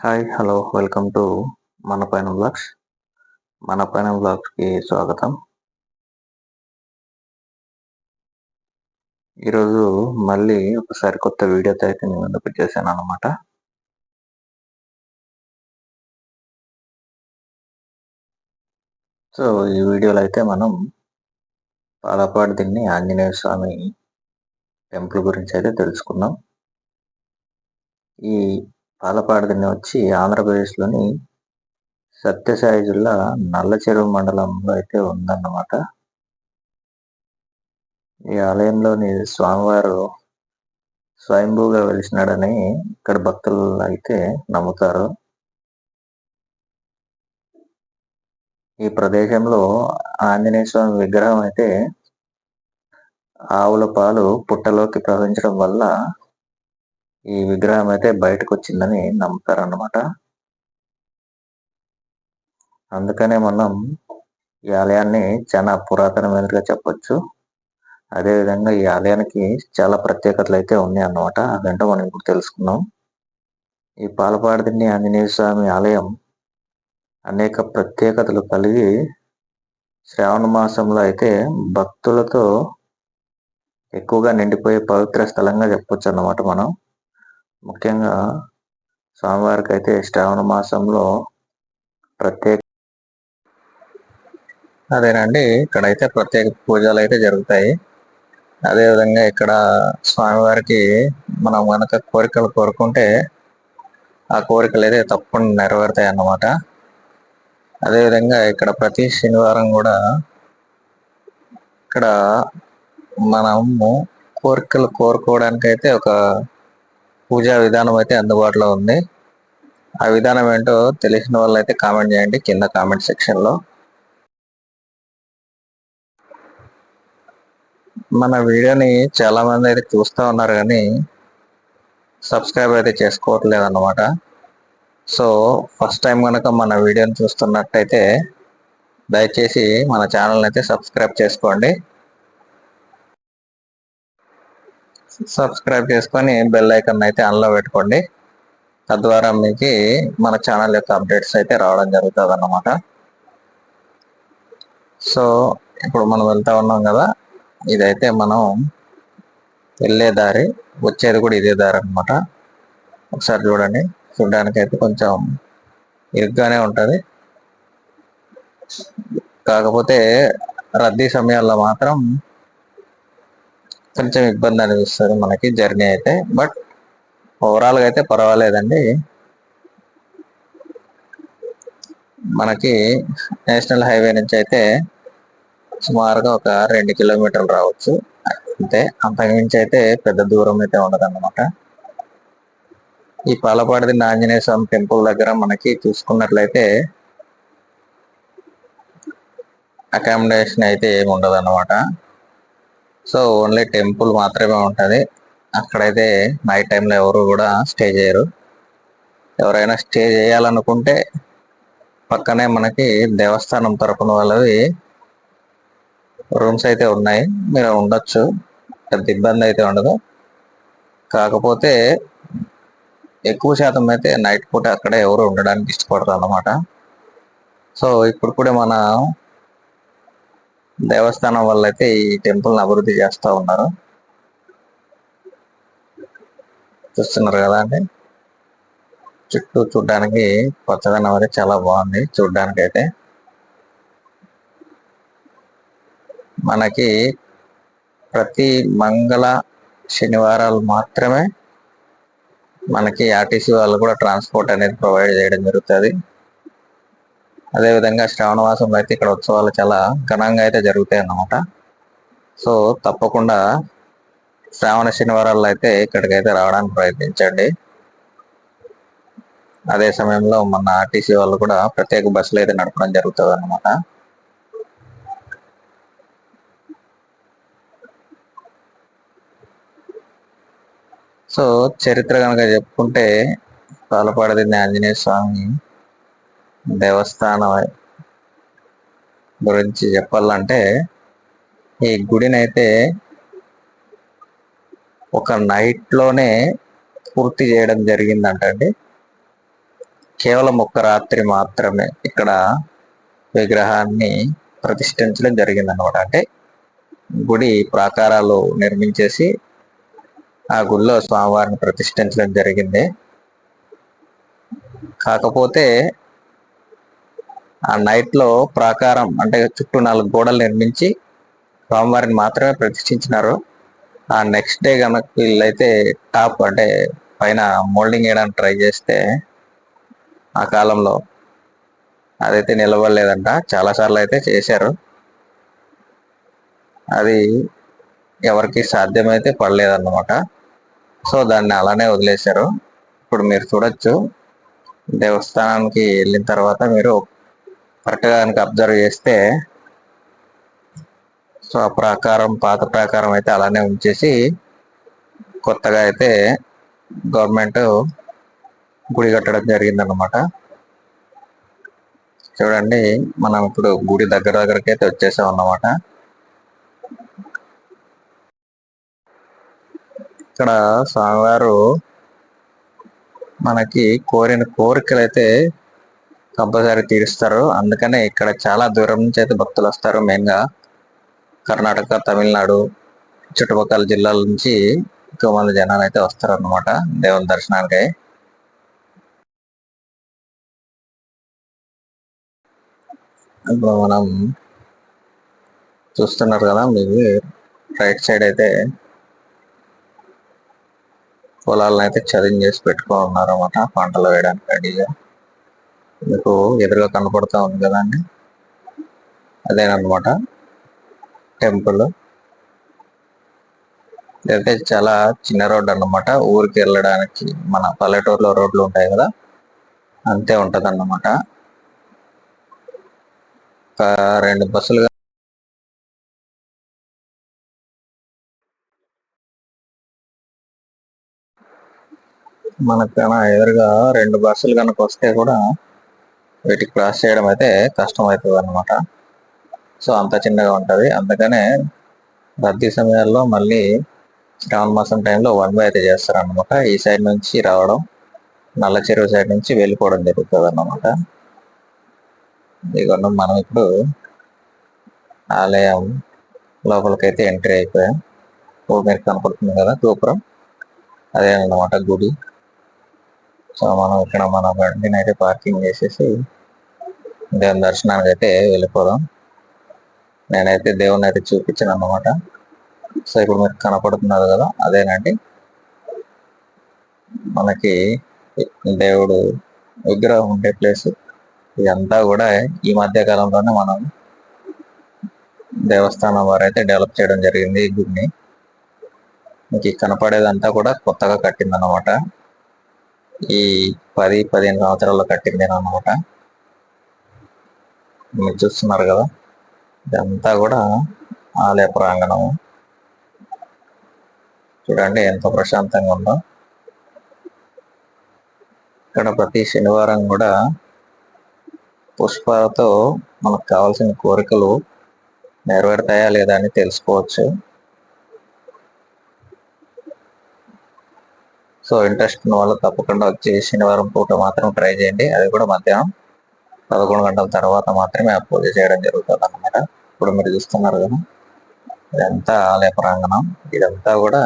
Hi hello welcome to మన పైన blogs మన పైన బ్లాగ్స్కి స్వాగతం. ఈరోజు మళ్ళీ ఒకసారి కొత్త వీడియోతో అయితే నేను ముందుకు చేశాను అనమాట సో ఈ వీడియోలో అయితే మనం పాలపాడు దీన్ని ఆంజనేయ స్వామి టెంపుల్ గురించి అయితే తెలుసుకుందాం. ఈ పాలపాడు దిన్ని వచ్చి ఆంధ్రప్రదేశ్లోని సత్యసాయి జిల్లా నల్ల చెరువు మండలంలో అయితే ఉందన్నమాట. ఈ ఆలయంలోని స్వామివారు స్వయంభూగా వెలిసినాడని ఇక్కడ భక్తులు అయితే నమ్ముతారు. ఈ ప్రదేశంలో ఆంజనేయ స్వామి విగ్రహం అయితే ఆవుల పాలు పుట్టలోకి ప్రవహించడం వల్ల ఈ విగ్రహం అయితే బయటకు వచ్చిందని నమ్ముతారన్నమాట. అందుకనే మనం ఈ ఆలయాన్ని చాలా పురాతనమైనదిగా చెప్పొచ్చు. అదేవిధంగా ఈ ఆలయానికి చాలా ప్రత్యేకతలు అయితే ఉన్నాయి అన్నమాట అదంటే మనం ఇప్పుడు తెలుసుకున్నాం ఈ పాలపాడిదిన్ని ఆంజనేయ స్వామి ఆలయం అనేక ప్రత్యేకతలు కలిగి శ్రావణ మాసంలో అయితే భక్తులతో ఎక్కువగా నిండిపోయే పవిత్ర స్థలంగా చెప్పొచ్చు అన్నమాట మనం. ముఖ్యంగా స్వామివారికి అయితే శ్రావణ మాసంలో ప్రత్యేక అదేనండి ఇక్కడైతే ప్రత్యేక పూజలు అయితే జరుగుతాయి అదేవిధంగా ఇక్కడ స్వామివారికి మనం కనుక కోరికలు కోరుకుంటే ఆ కోరికలు అయితే తప్పకుండా నెరవేరుతాయి అన్నమాట అదేవిధంగా ఇక్కడ ప్రతి శనివారం కూడా ఇక్కడ మనము కోరికలు కోరుకోవడానికి అయితే ఒక పూజా విధానం అయితే అందుబాటులో ఉంది. ఆ విధానం ఏంటో తెలిసిన వాళ్ళు అయితే కామెంట్ చేయండి కింద కామెంట్ సెక్షన్లో మన వీడియోని చాలామంది అయితే చూస్తూ ఉన్నారు కానీ సబ్స్క్రైబ్ అయితే చేసుకోవట్లేదు అన్నమాట. సో ఫస్ట్ టైం కనుక మన వీడియోని చూస్తున్నట్టయితే దయచేసి మన ఛానల్ అయితే సబ్స్క్రైబ్ చేసుకోండి. సబ్స్క్రైబ్ చేసుకొని బెల్ ఐకన్ అయితే ఆన్లో పెట్టుకోండి. తద్వారా మీకు మన ఛానల్ యొక్క అప్డేట్స్ అయితే రావడం జరుగుతుంది అన్నమాట సో ఇప్పుడు మనం వెళ్తా ఉన్నాం కదా ఇదైతే మనం వెళ్ళే దారి వచ్చేది కూడా ఇదే దారి అనమాట ఒకసారి చూడండి చూడడానికి అయితే కొంచెం ఇరుగ్గానే ఉంటుంది. కాకపోతే రద్దీ సమయాల్లో మాత్రం కొంచెం ఇబ్బంది అనిపిస్తుంది మనకి జర్నీ అయితే. బట్ ఓవరాల్గా అయితే పర్వాలేదండి. మనకి నేషనల్ హైవే నుంచి అయితే సుమారుగా ఒక రెండు కిలోమీటర్లు రావచ్చు. అంతే. అంతకుమించి అయితే పెద్ద దూరం అయితే ఉండదన్నమాట. ఈ పాలపాడిది ఆంజనేయ స్వామి టెంపుల్ దగ్గర మనకి చూసుకున్నట్లయితే అకామిడేషన్ అయితే ఏమి ఉండదు సో ఓన్లీ టెంపుల్ మాత్రమే ఉంటుంది. అక్కడైతే నైట్ టైంలో ఎవరు కూడా స్టే చేయరు. ఎవరైనా స్టే చేయాలనుకుంటే పక్కనే మనకి దేవస్థానం తరపున వాళ్ళవి రూమ్స్ అయితే ఉన్నాయి. మీరు ఉండొచ్చు. పెద్ద ఇబ్బంది అయితే ఉండదు. కాకపోతే ఎక్కువ శాతం అయితే నైట్ పూట అక్కడే ఎవరు ఉండడానికి ఇష్టపడతారు అనమాట సో ఇప్పుడు కూడా మన దేవస్థానం వల్ల అయితే ఈ టెంపుల్ని అభివృద్ధి చేస్తూ ఉన్నారు. చూస్తున్నారు కదా అండి. చుట్టూ చూడడానికి పచ్చదనం అయితే చాలా బాగుంది చూడడానికి అయితే మనకి ప్రతి మంగళ శనివారాలు మాత్రమే మనకి ఆర్టీసీ వాళ్ళు కూడా ట్రాన్స్పోర్ట్ అనేది ప్రొవైడ్ చేయడం జరుగుతుంది. అదేవిధంగా శ్రావణ మాసంలో అయితే ఇక్కడ ఉత్సవాలు చాలా ఘనంగా అయితే జరుగుతాయి అన్నమాట. సో తప్పకుండా శ్రావణ శనివారాల్లో అయితే ఇక్కడికైతే రావడానికి ప్రయత్నించండి. అదే సమయంలో మన ఆర్టీసీ వాళ్ళు కూడా ప్రత్యేక బస్సులు అయితే నడపడం జరుగుతుంది అన్నమాట. సో చరిత్ర కనుక చెప్పుకుంటే పాలపాడది ఆంజనేయ స్వామి దేవస్థానం గురించి చెప్పాలంటే ఈ గుడిని అయితే ఒక నైట్లోనే పూర్తి చేయడం జరిగిందంటండి. కేవలం ఒక్క రాత్రి మాత్రమే ఇక్కడ విగ్రహాన్ని ప్రతిష్ఠించడం జరిగిందనమాట అంటే గుడి ప్రాకారాలు నిర్మించేసి ఆ గుడిలో స్వామివారిని ప్రతిష్ఠించడం జరిగింది. కాకపోతే ఆ నైట్లో ప్రాకారం అంటే చుట్టూ నాలుగు గోడలు నిర్మించి స్వామివారిని మాత్రమే ప్రతిష్ఠించినారు. ఆ నెక్స్ట్ డే కనుక వీళ్ళైతే టాప్ అంటే పైన మోల్డింగ్ వేయడానికి ట్రై చేస్తే ఆ కాలంలో అదైతే నిలబడలేదంట. చాలా సార్లు అయితే చేశారు. అది ఎవరికి సాధ్యమైతే పడలేదన్నమాట. సో దాన్ని అలానే వదిలేశారు. ఇప్పుడు మీరు చూడొచ్చు. దేవస్థానానికి వెళ్ళిన తర్వాత మీరు కరెక్ట్గా కనుక అబ్జర్వ్ చేస్తే సో ఆ ప్రాకారం పాత ప్రాకారం అయితే అలానే ఉంచేసి కొత్తగా అయితే గవర్నమెంట్ గుడి కట్టడం జరిగిందన్నమాట. చూడండి మనం ఇప్పుడు గుడి దగ్గర దగ్గరకి అయితే వచ్చేసాం అన్నమాట. ఇక్కడ స్వామివారు మనకి కోరిన కోరికలు అయితే కంపల్సరీ తీరుస్తారు. అందుకనే ఇక్కడ చాలా దూరం నుంచి అయితే భక్తులు వస్తారు మెయిన్గా. కర్ణాటక తమిళనాడు చుట్టుపక్కల జిల్లాల నుంచి ఎక్కువ మంది జనాలు అయితే వస్తారు అనమాట దేవుని దర్శనానికి. ఇప్పుడు మనం చూస్తున్నారు కదా మీకు రైట్ సైడ్ అయితే పొలాలను అయితే చదివి చేసి పెట్టుకో ఉన్నారు పంటలు వేయడానికి రెడీగా. మీకు ఎదురుగా కనపడుతూ ఉంది కదండి అదేనమాట టెంపుల్. ఇదైతే చాలా చిన్న రోడ్డు అన్నమాట. ఊరికి వెళ్ళడానికి మన పల్లెటూరులో రోడ్లు ఉంటాయి కదా అంతే ఉంటది అన్నమాట ఒక రెండు బస్సులు మనకు ఎదురుగా రెండు బస్సులు కనుక వస్తే కూడా వీటికి క్రాస్ చేయడం అయితే కష్టం అవుతుంది అనమాట సో అంత చిన్నగా ఉంటుంది. అందుకనే రద్దీ సమయాల్లో మళ్ళీ శ్రావణ మాసం టైంలో వన్ వే అయితే చేస్తారనమాట ఈ సైడ్ నుంచి రావడం నల్ల చెరువు సైడ్ నుంచి వెళ్ళిపోవడం జరుగుతుంది అన్నమాట ఇదిగోండి మనం ఇప్పుడు ఆలయం లోపలికైతే ఎంట్రీ అయిపోయాం. మీరు కనపడుతుంది కదా గోపురం? అదే అన్నమాట గుడి. సో మనం ఇక్కడ మన బండిని అయితే పార్కింగ్ చేసేసి దేవుని దర్శనానికి అయితే వెళ్ళిపోదాం. నేనైతే దేవుని అయితే చూపించాను అనమాట సో ఇప్పుడు మీరు కనపడుతున్నారు కదా అదేనండి. మనకి దేవుడు విగ్రహం ఉండే ప్లేస్. ఇదంతా కూడా ఈ మధ్య కాలంలోనే మనం దేవస్థానం వారు అయితే డెవలప్ చేయడం జరిగింది ఈ గుడిని. మీకు కనపడేదంతా కూడా కొత్తగా కట్టింది అనమాట ఈ పది పదిహేను సంవత్సరాల్లో కట్టింది అనమాట మీరు చూస్తున్నారు కదా ఇదంతా కూడా ఆలయ ప్రాంగణం చూడండి ఎంత ప్రశాంతంగా ఉందో. ఇక్కడ ప్రతి శనివారం కూడా పుష్పాలతో మనకు కావాల్సిన కోరికలు నెరవేరుతాయా లేదా అని తెలుసుకోవచ్చు. సో ఇంట్రెస్ట్ ఉన్న వాళ్ళు తప్పకుండా వచ్చి శనివారం పూట మాత్రం ట్రై చేయండి. అది కూడా మధ్యాహ్నం పదకొండు గంటల తర్వాత మాత్రమే ఆ పూజ చేయడం జరుగుతుంది అనమాట ఇప్పుడు మీరు చూస్తున్నారు కదా ఇదంతా ఆలయ ప్రాంగణం. ఇదంతా కూడా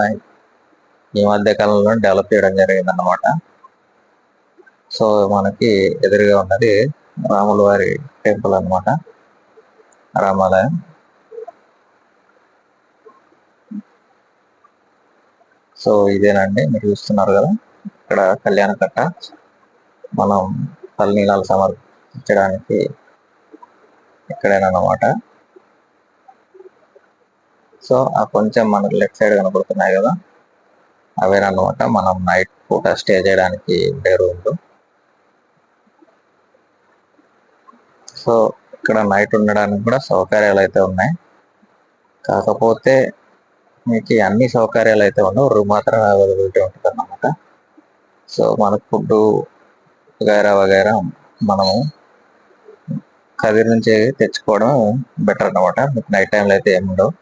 ఈ మధ్య కాలంలో డెవలప్ చేయడం జరిగింది అనమాట సో మనకి ఎదురుగా ఉన్నది రాముల వారి టెంపుల్ అనమాట రామాలయం. సో ఇదేనండి మీరు చూస్తున్నారు కదా? ఇక్కడ కళ్యాణ కట్ట. మనం తలనీలాలు సమర్పించడానికి ఇక్కడేనమాట సో ఆ కొంచెం మనకు లెఫ్ట్ సైడ్ కనపడుతున్నాయి కదా? అవేనమాట మనం నైట్ పూట స్టే చేయడానికి ఉండే రూమ్లు. సో ఇక్కడ నైట్ ఉండడానికి కూడా సౌకర్యాలు అయితే ఉన్నాయి. కాకపోతే మీకు అన్ని సౌకర్యాలు అయితే ఉండవు. రూమ్ మాత్రం అవైలబిలిటీ ఉంటుంది అన్నమాట సో మనకు ఫుడ్ వగైరా వగైరా మనము కదిరి నుంచి తెచ్చుకోవడం బెటర్ అనమాట మీకు నైట్ టైంలో అయితే ఏముండవు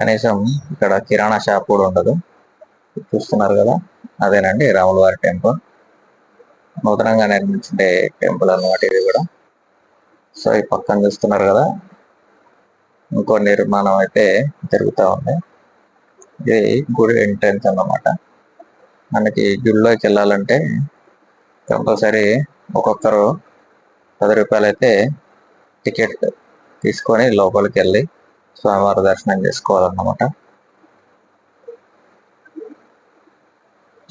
కనీసం ఇక్కడ కిరాణా షాప్ కూడా ఉండదు. చూస్తున్నారు కదా? అదేనండి రాములవారి టెంపుల్ నూతనంగా నిర్మించే టెంపుల్ అన్నమాట ఇది కూడా. సో ఈ పక్కన చూస్తున్నారు కదా? ఇంకో నిర్మాణం అయితే జరుగుతూ ఉంది. ఇది గుడి ఎంట్రన్స్ అన్నమాట. మనకి గుడిలోకి వెళ్ళాలంటే కంపల్సరీ ఒక్కొక్కరు పది రూపాయలు అయితే టికెట్ తీసుకొని లోపలికి వెళ్ళి స్వామివారి దర్శనం చేసుకోవాలన్నమాట.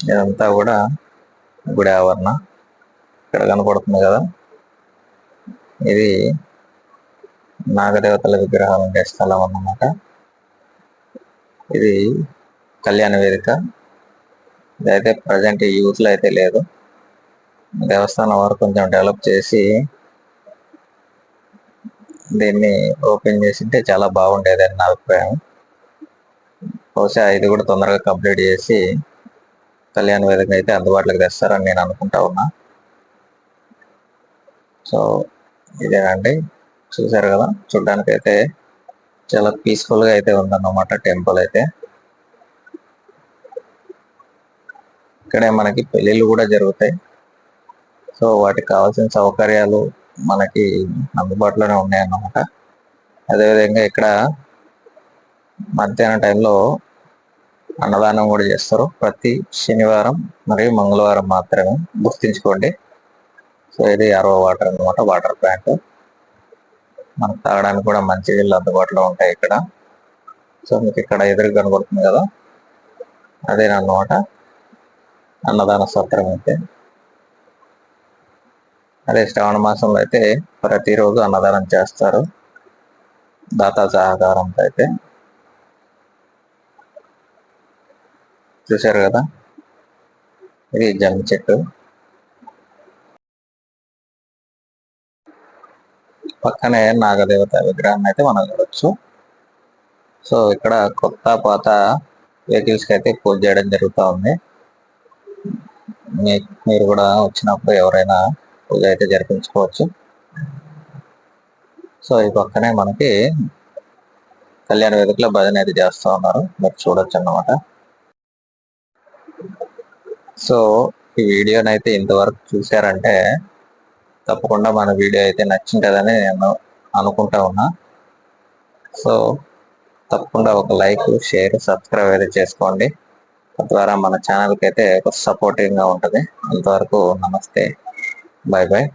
ఇదంతా కూడా గుడి ఆవరణ ఇక్కడ కనపడుతుంది కదా. ఇది నాగదేవతల విగ్రహాలు ఉండే స్థలం అన్నమాట. ఇది కళ్యాణ వేదిక. ఇదైతే ప్రజెంట్ యూత్లో అయితే లేదు. దేవస్థానం వారు కొంచెం డెవలప్ చేసి దీన్ని ఓపెన్ చేసింటే చాలా బాగుండేది అని నా అభిప్రాయం. బహుశా ఇది కూడా తొందరగా కంప్లీట్ చేసి కళ్యాణ వేదిక అయితే అందుబాటులోకి తెస్తారని నేను అనుకుంటా ఉన్నా. సో ఇదేనండి. చూసారు కదా చూడడానికి అయితే చాలా పీస్ఫుల్గా అయితే ఉందన్నమాట టెంపుల్ అయితే. ఇక్కడే మనకి పెళ్ళిళ్ళు కూడా జరుగుతాయి. సో వాటికి కావాల్సిన సౌకర్యాలు మనకి అందుబాటులోనే ఉన్నాయన్నమాట. అదేవిధంగా ఇక్కడ మధ్యాహ్నం టైంలో అన్నదానం కూడా చేస్తారు. ప్రతి శనివారం మరియు మంగళవారం మాత్రమే గుర్తించుకోండి. సో ఇది అరవ వాటర్ అన్నమాట వాటర్ ప్లాంట్ మనకు తాగడానికి కూడా మంచి నీళ్ళు అందుబాటులో ఉంటాయి ఇక్కడ. సో మీకు ఇక్కడ ఎదురు కనబడుతుంది కదా? అదేనమాట అన్నదాన సత్రం అయితే. అదే శ్రావణ మాసంలో అయితే ప్రతిరోజు అన్నదానం చేస్తారు. దాతా సహకారంతో అయితే. చూశారు కదా? ఇది జమ్మి చెట్టు. పక్కనే నాగదేవత విగ్రహాన్ని అయితే మనం చూడొచ్చు. సో ఇక్కడ కొత్త పాత వెహికల్స్కి అయితే పూజ చేయడం జరుగుతూ ఉంది. మీరు కూడా వచ్చినప్పుడు ఎవరైనా పూజ అయితే జరిపించుకోవచ్చు. సో ఈ పక్కనే మనకి కళ్యాణ వేదికలో భజన అయితే చేస్తూ ఉన్నారు. మీరు చూడొచ్చు అన్నమాట. సో ఈ వీడియోని అయితే ఇంతవరకు చూసారంటే తప్పకుండా మన వీడియో అయితే నచ్చింటుందని నేను అనుకుంటా ఉన్నా. సో తప్పకుండా ఒక లైక్ షేర్ సబ్స్క్రైబ్ అయితే చేసుకోండి. తద్వారా మన ఛానల్కి అయితే ఒక గా ఉంటుంది. అంతవరకు నమస్తే. Bye bye